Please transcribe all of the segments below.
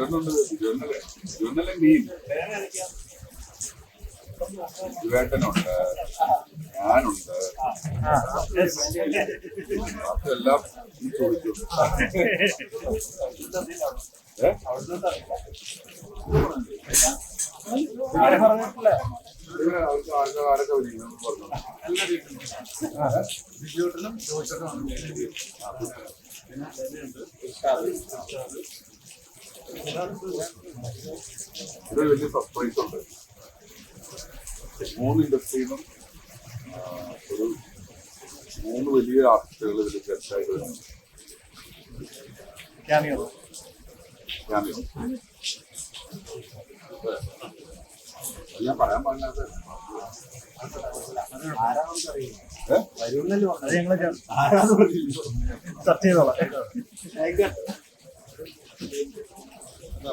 ബിജുവണ്ണുണ്ട് ബിജുവണ്ണല്ലേ ബിജുവണ്ണല്ലേ മീൻ. ബിജുവേട്ടനുണ്ട് ഞാനുണ്ട്. അതെല്ലാം ചോദിച്ചു ആരൊക്കെ വിളിക്കുന്നു പറഞ്ഞു ബിജുട്ടനും ജോഷനും ഇത് വലിയ സർപ്രൈസ് ഉണ്ട്. മൂന്ന് ഇൻഡസ്ട്രിയിലും ഒരു മൂന്ന് വലിയ ആർട്ടിസ്റ്റുകൾ ഇതിൽ ചർച്ചയായിട്ട് വരുന്നുണ്ട്. ഞാൻ പറയാൻ പറഞ്ഞത് ചർച്ച ചെയ്തോളാം ഏയ്, ആ,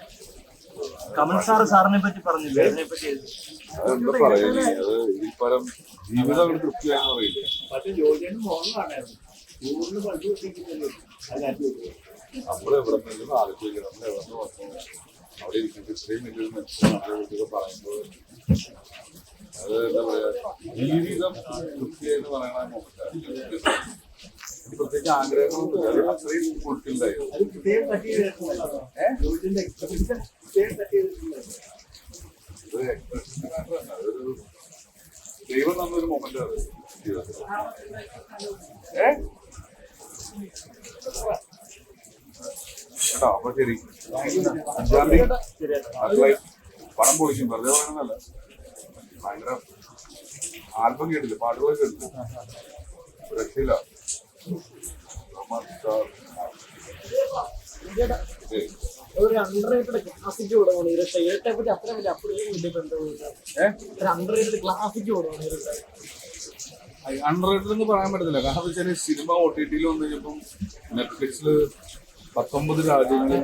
കമൽ സാറ് സാറിനെ പറ്റി പറഞ്ഞില്ലേ? അതിനെ പറ്റി അതെന്താ പറയാ അത് ഈ പരം ജീവിതം ഒരു തൃപ്തിയാന്ന് പറയില്ലേ? പക്ഷെ ജോലിയാണ് മോഹൻലാണ്ടായിരുന്നു ഊരിന് പണ്ട് കിട്ടിയിട്ടില്ലല്ലോ അതിനകത്ത് നമ്മൾ എവിടെ നിന്നും ആലോചിക്കുക നമ്മൾ എവിടെ നിന്ന് വന്നു? അവിടെ ഇരിക്കുന്നത് ഇത്രയും വലിയൊരു മനുഷ്യനെ പറയുമ്പോൾ അത് എന്താ പറയാ ജീവിതം തൃപ്തി എന്ന് പറയണ മോഹൻലാൽ പ്രത്യേകിച്ച് ആഗ്രഹങ്ങളൊന്നും അത്രയും ഫുൾഫില്ലായിരുന്നു കേട്ടോ അപ്പൊ ശരി അഞ്ചാം തീയതി അതുമായി പണം പൊളിക്കും വെറുതെ പറയണമെന്നല്ല ഭയങ്കര ആൽബം കേട്ടില്ല പാട്ടുകൾ കേട്ടില്ല രക്ഷയില്ല. ഒരു അണ്ടർറേറ്റഡ് ക്ലാസിക് കൊടുക്കണം ഇരട്ട ഇരട്ടെ പറ്റി അത്ര വലിയ ഏ ഒരു അണ്ടർറേറ്റഡ് ക്ലാസിക് കൊടുക്കണം ഇരട്ട അൺറേറ്റഡ് എന്ന് പറയാൻ പറ്റത്തില്ല. കാരണം വെച്ചാൽ സിനിമ ഒ ടി ടിയിൽ വന്നു കഴിഞ്ഞപ്പം നെറ്റ്ഫ്ലിക്സിൽ പത്തൊമ്പത് രാജ്യങ്ങളിൽ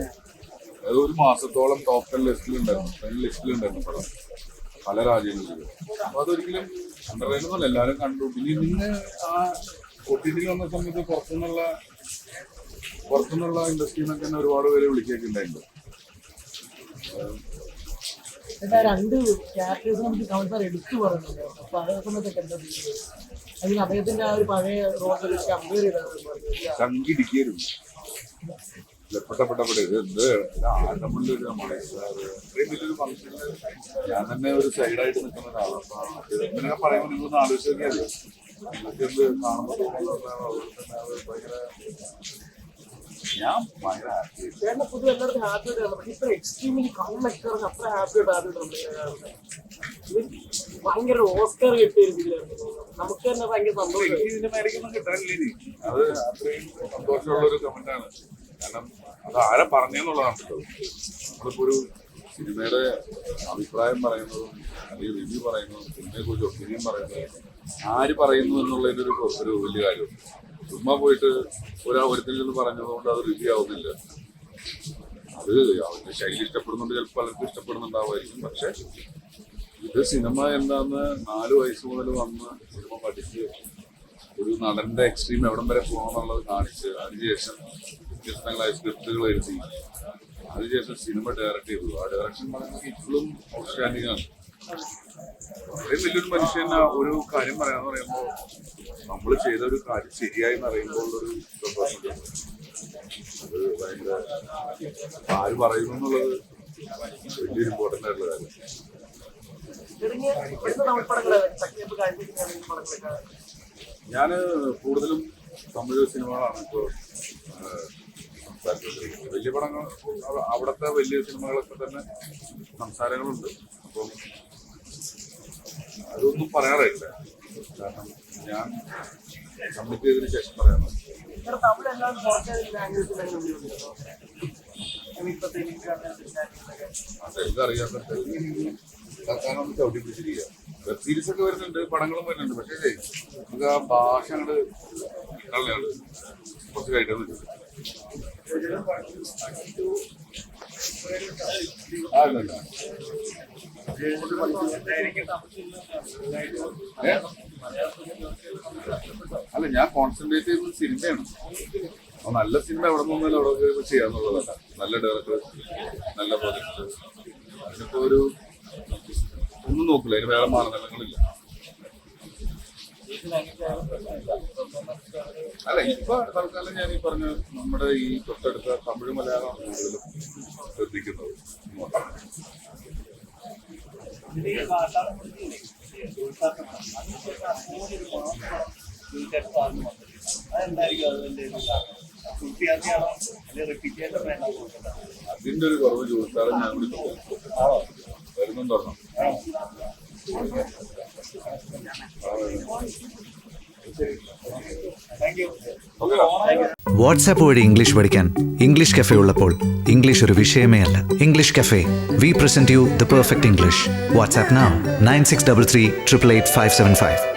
അത് ഒരു മാസത്തോളം ടോപ്പ് ടെൻ ലിസ്റ്റിലുണ്ടായിരുന്നു ടെൻ ലിസ്റ്റിലുണ്ടായിരുന്നു പടം. പല രാജ്യങ്ങളിലും. അപ്പൊ അതൊരിക്കലും അണ്ടർറേറ്റഡ് എന്നല്ല എല്ലാവരും കണ്ടു. പിന്നെ ഇന്ന് ആ ഒ ടി ടിയിൽ വന്ന സമയത്ത് പുറത്തുനിന്നുള്ള പുറത്തുനിന്നുള്ള ഇൻഡസ്ട്രിയിൽ നിന്നൊക്കെ തന്നെ ഒരുപാട് പേര് വിളിക്കുകയൊക്കെ ഉണ്ടായിട്ടുണ്ട് രണ്ട് ക്യാരക്ടേഴ്സ് നമുക്ക് കമൽ സാർ എടുത്തു പറയുന്നുണ്ട്. അപ്പൊ അതേ സമയത്തൊക്കെ എന്താ അദ്ദേഹത്തിന്റെ ആ ഒരു പഴയ കമ്പയർ പെട്ടപ്പെട്ടപ്പെട്ട ഇത് ഒരു നമ്മളെ ഇത്രയും വലിയൊരു ഫംഗ്ഷനിൽ ഞാൻ തന്നെ ഒരു സൈഡായിട്ട് നിൽക്കുന്ന ഒരാളാണ്. അപ്പൊ ഇങ്ങനെ പറയുമ്പോൾ നിങ്ങളൊന്ന് ആലോചിച്ച് നോക്കിയാൽ നിങ്ങൾക്ക് എന്ത് കാണുമ്പോൾ തോന്നുന്നത് അതുപോലെ തന്നെ അത് ഭയങ്കര ഞാൻ ഭയങ്കര. പൊതുവെ എല്ലാവർക്കും ഹാപ്പി ആയിട്ടാണ് പക്ഷെ ഇത്ര എക്സ്ട്രീംലി കണ്ണൊക്കെ അത്ര ഹാപ്പി ആയിട്ട് ആദ്യമായിട്ടുണ്ട് ഇത് ഭയങ്കര ഓസ്കർ കിട്ടിയ നമുക്ക് തന്നെ ഭയങ്കര ഇതിന്റെ മേടിക്കൊന്നും കിട്ടാനില്ല അത് അത്രയും സന്തോഷമുള്ള ഒരു കമന്റ് ആണ്. കാരണം അത് ആരെ പറഞ്ഞെന്നുള്ളതാണ് നമ്മളിപ്പോ ഒരു സിനിമയുടെ അഭിപ്രായം പറയുന്നതും അല്ലെങ്കിൽ റിവ്യൂ പറയുന്നതും സിനിമയെ കുറിച്ച് ഒപ്പീനിയൻ പറയുന്നതും ആര് പറയുന്നു എന്നുള്ളതിന്റെ ഒരു ഒരു വലിയ കാര്യം ചുമ്മാ പോയിട്ട് ഒരാ ഒരുത്തിൽ നിന്ന് പറഞ്ഞതുകൊണ്ട് അത് റിവ്യൂ ആവുന്നില്ല. അത് അവന്റെ ശൈലി ഇഷ്ടപ്പെടുന്നുണ്ട് ചിലപ്പോൾ പലർക്കും ഇഷ്ടപ്പെടുന്നുണ്ടാവുമായിരിക്കും. പക്ഷെ ഇത് സിനിമ എന്താന്ന് നാല് വയസ്സ് മുതൽ വന്ന് സിനിമ പഠിച്ച് ഒരു നടന്റെ എക്സ്ട്രീം എവിടം വരെ പോകണമെന്നുള്ളത് കാണിച്ച് അതിനുശേഷം വ്യത്യസ്തങ്ങളായ സ്ക്രിപ്റ്റുകൾ എഴുതി. അതിനുശേഷം സിനിമ ഡയറക്ട് ചെയ്തു. ആ ഡയറക്ഷൻ പറയുന്നത് ഇപ്പോഴും ഔട്ട്സ്റ്റാൻഡിംഗ് ആണ്. അത്രയും വലിയൊരു മനുഷ്യൻ ആ ഒരു കാര്യം പറയാന്ന് പറയുമ്പോൾ നമ്മൾ ചെയ്ത ഒരു കാര്യം ശരിയായി എന്ന് അറിയുമ്പോൾ ഒരു സന്തോഷം അത് ഭയങ്കര ആര് പറയുന്നു എന്നുള്ളത് വലിയൊരു ഇമ്പോർട്ടന്റ് ആയിട്ടുള്ള കാര്യം. ചെറിയ ഇവിടുത്തെ തമിഴ് പടങ്ങളെ ചക്കിയപ്പ് കാഴ്ചയ്ക്ക് പടങ്ങളൊക്കെ ഞാൻ കൂടുതലും തമിഴ് സിനിമകളാണ് ഇപ്പോൾ സംസാരിച്ചുകൊണ്ടിരിക്കുന്നത്. വലിയ പടങ്ങൾ അവ- അവിടുത്തെ വലിയ സിനിമകളൊക്കെ തന്നെ സംസാരങ്ങളുണ്ട്. അപ്പം അതൊന്നും പറയാറില്ല. കാരണം ഞാൻ സബ്മിറ്റ് ചെയ്തതിന് ശേഷം പറയാറുണ്ട് തമിഴ് പുറത്തെ ഒക്കെ വരുന്നുണ്ട് പടങ്ങളും വരുന്നുണ്ട് പക്ഷേ നമുക്ക് ആ ഭാഷ അങ്ങോട്ട് കുറച്ച് കഴിക്കാൻ? അല്ല ഞാൻ കോൺസെൻട്രേറ്റ് ചെയ്യുന്നത് സിനിമയാണ്. അപ്പൊ നല്ല സിനിമ എവിടെ നിന്നാലും അവിടെ പോയി ചെയ്യാന്നുള്ളതല്ല. നല്ല ഡയറക്ടർ നല്ല പ്രൊജക്ട് അതിനിപ്പോ ഒരു ഒന്നും നോക്കില്ല അതിന് വേറെ മാനദണ്ഡങ്ങളില്ല. അല്ല ഇപ്പൊ തൽക്കാലം ഞാൻ ഈ പറഞ്ഞ നമ്മുടെ ഈ തൊട്ടടുത്ത തമിഴ് മലയാളം കൂടുതലും ശ്രദ്ധിക്കുന്നത്. അതെന്തായിരിക്കും അതിന്റെ അതിന്റെ ഒരു കുറവ് ചോദിച്ചാലും ഞാൻ വിളിച്ചു. വരുന്നും ഓക്കെ വാട്സാപ്പ് വഴി ഇംഗ്ലീഷ് പഠിക്കാൻ ഇംഗ്ലീഷ് കഫേ ഉള്ളപ്പോൾ ഇംഗ്ലീഷ് ഒരു വിഷയമേ അല്ല. English cafe. We present you the perfect English WhatsApp nine six double three triple eight five seven five